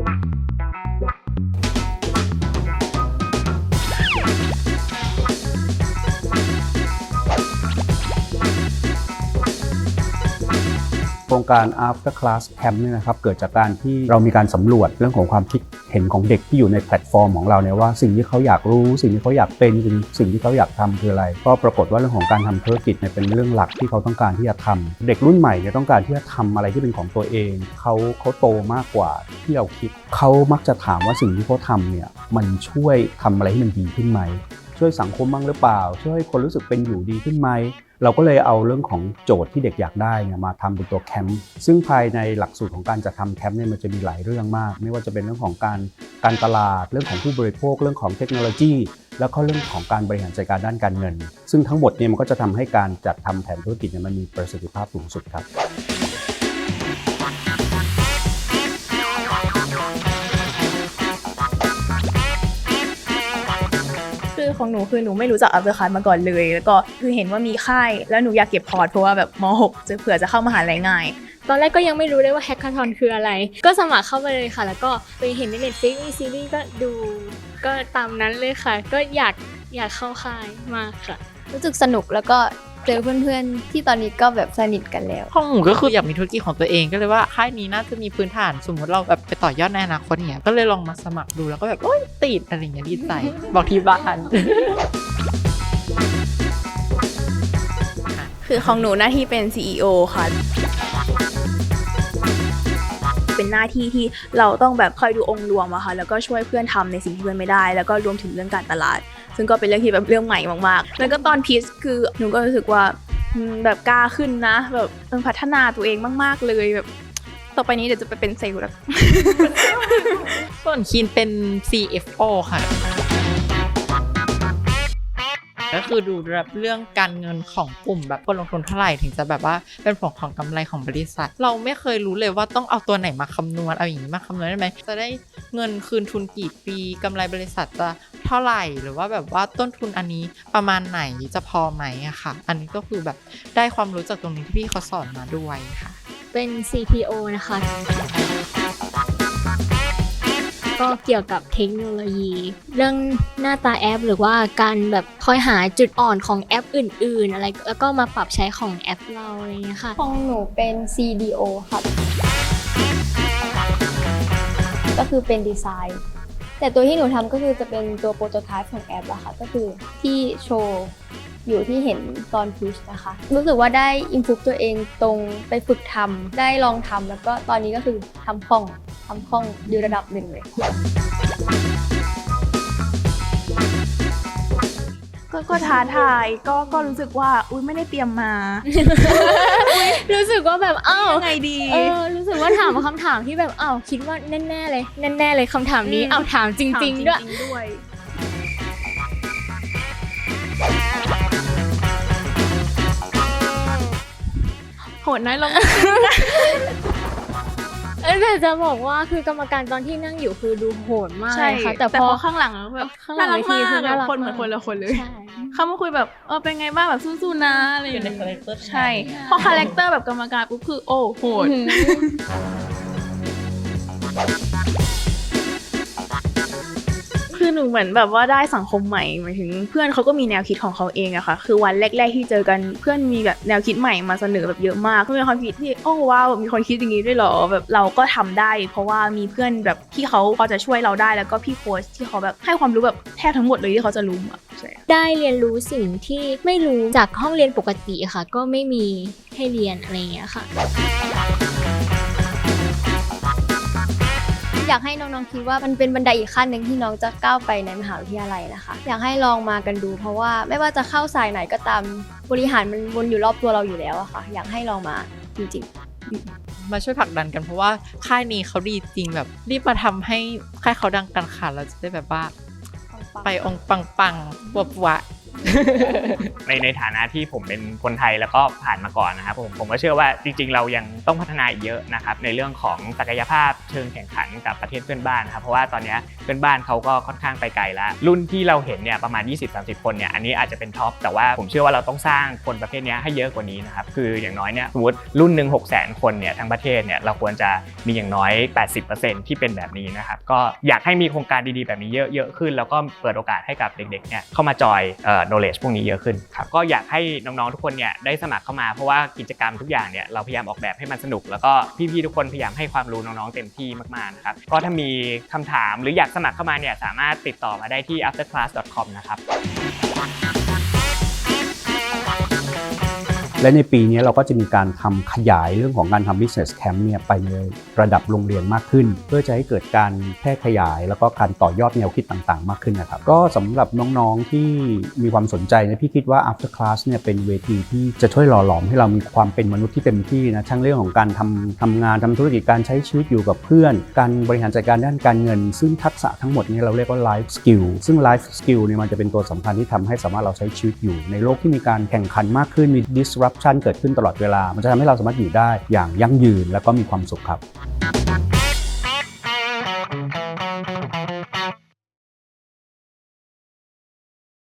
Yeah. ครงการ After Class Camp เนี่ยนะครับเกิดจากการที่เรามีการสำรวจเรื่องของความคิดเห็นของเด็กที่อยู่ในแพลตฟอร์มของเราเนี่ยว่าสิ่งที่เขาอยากรู้ สิ่งที่เขาอยากเป็นสิ่งสิ่งที่เขาอยากทำคืออะไร ก็ปรากฏว่าเรื่องของการทำธุรกิจเนี่ยเป็นเรื่องหลักที่เขาต้องการที่จะทำเด็กรุ่นใหม่เนี่ยต้องการที่จะทำอะไรที่เป็นของตัวเอง เขาเขาโตมากกว่าที่เราคิด เขามักจะถามว่าสิ่งที่เขาทำเนี่ยมันช่วยทำอะไรให้มันดีขึ้นไหม ช่วยสังคมบ้างหรือเปล่า ช่วยให้คนรู้สึกเป็นอยู่ดีขึ้นไหม เราก็เลยเอาเรื่องของโจทย์ที่เด็กอยากได้เนี่ยมาทำเป็นตัวแคมป์ซึ่งภายในหลักสูตรของการจัดทำแคมป์เนี่ยมันจะมีหลายเรื่องมาก ไม่ว่าจะเป็นเรื่องของการการตลาด เรื่องของผู้บริโภค เรื่องของเทคโนโลยี แล้วก็เรื่องของการบริหารจัดการด้านการเงิน ซึ่งทั้งหมดเนี่ยมันก็จะทำให้การจัดทำแผนธุรกิจเนี่ยมันมีประสิทธิภาพสูงสุดครับ ของหนูคือหนูไม่รู้จักอัพเดอร์คัมาก่อนเลย แล้วก็คือเห็นว่ามีค่าย แล้วหนูอยากเก็บพอร์ตเพราะว่าแบบม .6 จะเผื่อจะเข้ามหาลัยง่ายตอนแรกก็ยังไม่รู้เลยว่าแฮกคาทอนคืออะไร ก็สมัครเข้าไปเลยค่ะ แล้วก็ไปเห็นใน Netflix มีซีรีส์ก็ดู ก็ตามนั้นเลยค่ะ ก็อยากอยากเข้าค่ายมากค่ะ รู้สึกสนุกแล้วก็ เจอเพื่อนๆ ที่ตอนนี้ก็แบบสนิทกันแล้ว ของหนูก็คืออยากมีธุรกิจของตัวเองก็เลยว่าค่ายนี้น่าจะมีพื้นฐานสมมติเราแบบไปต่อยอดในอนาคตเนี่ยก็เลยลองมาสมัครดูแล้วก็แบบโอ๊ยติดอะไรอย่างเงี้ยดีใจบอกที่บ้าน คือของหนูหน้าที่เป็น CEO ค่ะ เป็นหน้าที่ที่เราต้องแบบคอยดูองค์รวมอะค่ะ แล้วก็ช่วยเพื่อนทำในสิ่งที่เพื่อนไม่ได้ แล้วก็รวมถึงเรื่องการตลาด ซึ่งก็เป็นเรื่องที่แบบเรื่องใหม่มากๆ แล้วก็ตอนพีชคือหนูก็รู้สึกว่าแบบกล้าขึ้นนะ แบบพัฒนาตัวเองมาก ๆ เลยแบบต่อไปนี้เดี๋ยวจะไปเป็นเซลล์แล้วส่วนคีนเป็น CFO ค่ะก็คือดูแบบเรื่องการเงินของกลุ่มแบบคนลงทุนเท่าไหร่ถึงจะแบบว่าเป็นผลของกำไรของบริษัท เราไม่เคยรู้เลยว่าต้องเอาตัวไหนมาคำนวณเอาอย่างนี้มาคำนวณได้ไหมจะได้เงินคืนทุนกี่ปีกำไรบริษัทจะ เท่าไหร่หรือว่าแบบว่าต้นทุนอันนี้ประมาณไหนจะพอไหมอะค่ะ อันนี้ก็คือแบบได้ความรู้จากตรงนี้ที่พี่เขาสอนมาด้วยค่ะ เป็น CTO นะคะ ก็เกี่ยวกับเทคโนโลยี เรื่องหน้าตาแอป หรือว่าการแบบคอยหาจุดอ่อนของแอปอื่น ๆ อะไรแล้วก็มาปรับใช้ของแอปเราอะไรอย่างเงี้ยค่ะ ของหนูเป็น CDO ครับก็คือเป็นดีไซน์ แต่ตัวที่หนูทำก็คือจะเป็นตัวโปรโตไทป์ของแอปอะค่ะ ก็คือที่โชว์อยู่ที่เห็นตอนพุชนะคะ รู้สึกว่าได้อินฟุกตัวเองตรงไปฝึกทำได้ลองทำแล้วก็ตอนนี้ก็คือทำคล่องทำคล่องอยู่ระดับหนึ่งเลย ก็ท้าทายก็ก็รู้สึกว่า อุ้ยไม่ได้เตรียมมา รู้สึกว่าแบบอ้าวยังไงดี เออรู้สึกว่าถามคำถามที่แบบอ้าวคิดว่าแน่ๆเลยแน่ๆเลยคำถามนี้อืม อ้าวถามจริง ๆ ด้วย ถามจริงๆด้วย โหดน้อยลง เอ้ยแต่จะบอกว่าคือกรรมการตอนที่นั่งอยู่คือดูโหดมากใช่เลยค่ะแต่แต่พพออข้างหลังแบบข้างหลังน่ารักเวทีมากคือน่ารักคนเหมือนมากคนละคนเลย ใช่ เขามาคุยแบบเออเป็นไงบ้างแบบสู้ๆนะอะไรอย่างอยู่ในเงี้ยคาแรคเตอร์ใช่พอคาแรคเตอร์แบบกรรมการปุ๊บคือโอ้โหดอืมคือหนูเหมือนแบบว่าได้สังคมใหม่หมายถึง เพื่อนเขาก็มีแนวคิดของเขาเองอะค่ะ คือวันแรก ๆ ที่เจอกันเพื่อนมีแบบแนวคิดใหม่มาเสนอแบบเยอะมากก็มีความคิดที่โอ้ว้าวมีคนคิดอย่างนี้ด้วยเหรอแบบเราก็ทำได้ เพราะว่ามีเพื่อนแบบที่เขาพอจะช่วยเราได้แล้วก็พี่โค้ชที่เขาแบบให้ความรู้แบบแทบทั้งหมดเลยที่เขาจะรู้อะใช่ ได้เรียนรู้สิ่งที่ไม่รู้จากห้องเรียนปกติค่ะ ก็ไม่มีให้เรียนอะไรอย่างเงี้ยค่ะ อยากให้น้องๆคิดว่ามันเป็นบันไดอีกขั้นหนึ่งที่น้องจะก้าวไปในมหาวิทยาลัยนะคะ อยากให้ลองมากันดู เพราะว่าไม่ว่าจะเข้าสายไหนก็ตามบริหารมันวนอยู่รอบตัวเราอยู่แล้วอะค่ะ อยากให้ลองมาจริงๆ มาช่วยผลักดันกันเพราะว่าค่ายนี้เขาดีจริงแบบรีบมาทำให้ค่ายเขาดังกันค่ะเราจะได้แบบว่า ไปองปังปังบวบวะ ในในฐานะที่ผมเป็นคนไทยแล้วก็ผ่านมาก่อนนะครับผมผมก็เชื่อว่าจริง ๆ เรายังต้องพัฒนาอีกเยอะนะครับในเรื่องของศักยภาพเชิงแข่งขันกับประเทศเพื่อนบ้านนะครับเพราะว่าตอนนี้เพื่อนบ้านเขาก็ค่อนข้างไปไกลแล้วรุ่นที่เราเห็นเนี่ยประมาณ 20-30 คนเนี่ยอันนี้อาจจะเป็นท็อปแต่ว่าผมเชื่อว่าเราต้องสร้างคนประเภทนี้ให้เยอะกว่านี้นะครับคืออย่างน้อยเนี่ยสมมติรุ่นหนึ่ง6 0 0 0 0คนเนี่ยทั้งประเทศเนี่ยเราควรจะมีอย่างน้อย 80%ที่เป็นแบบนี้นะครับก็อยากให้มีโครงการดีๆแบบนี้เยอะๆขึ้น แล้วก็เปิดโอกาสให้กับเด็กๆเนี่ยเข้ามาจอย knowledge พวกนี้เยอะขึ้นครับก็อยากให้น้องๆทุกคนเนี่ยได้สมัครเข้ามาเพราะว่ากิจกรรมทุกอย่างเนี่ยเราพยายามออกแบบให้มันสนุก แล้วก็พี่ๆทุกคนพยายามให้ความรู้น้องๆเต็มที่มากๆนะครับก็ถ้ามีคำถามหรืออยากสมัครเข้ามาเนี่ยสามารถติดต่อมาได้ที่ afterclass.com นะครับ และในปีนี้เราก็จะมีการทำขยายเรื่องของการทำ business camp เนี่ยไปในระดับโรงเรียนมากขึ้น เพื่อจะให้เกิดการแพร่ขยาย แล้วก็การต่อยอดแนวคิดต่างๆ มากขึ้นนะครับก็สำหรับน้องๆที่มีความสนใจนะพี่คิดว่า after class เนี่ยเป็นเวทีที่จะช่วยหล่อหลอมให้เรามีความเป็นมนุษย์ที่เต็มที่นะทั้งเรื่องของการทำทำงานทำธุรกิจการใช้ชีวิตอยู่กับเพื่อน การบริหารจัดการด้านการเงิน ซึ่งทักษะทั้งหมดเนี้เราเรียกว่า life skill ซึ่ง life skill เนี่ยมันจะเป็นตัวสำคัญที่ทำให้สามารถเราใช้ชีวิตอยู่ในโลกที่มีการแข่งขันมากขึ้นมี disruption เกิดขึ้นตลอดเวลา มันจะทำให้เราสามารถอยู่ได้อย่างยั่งยืนและก็มีความสุขครับ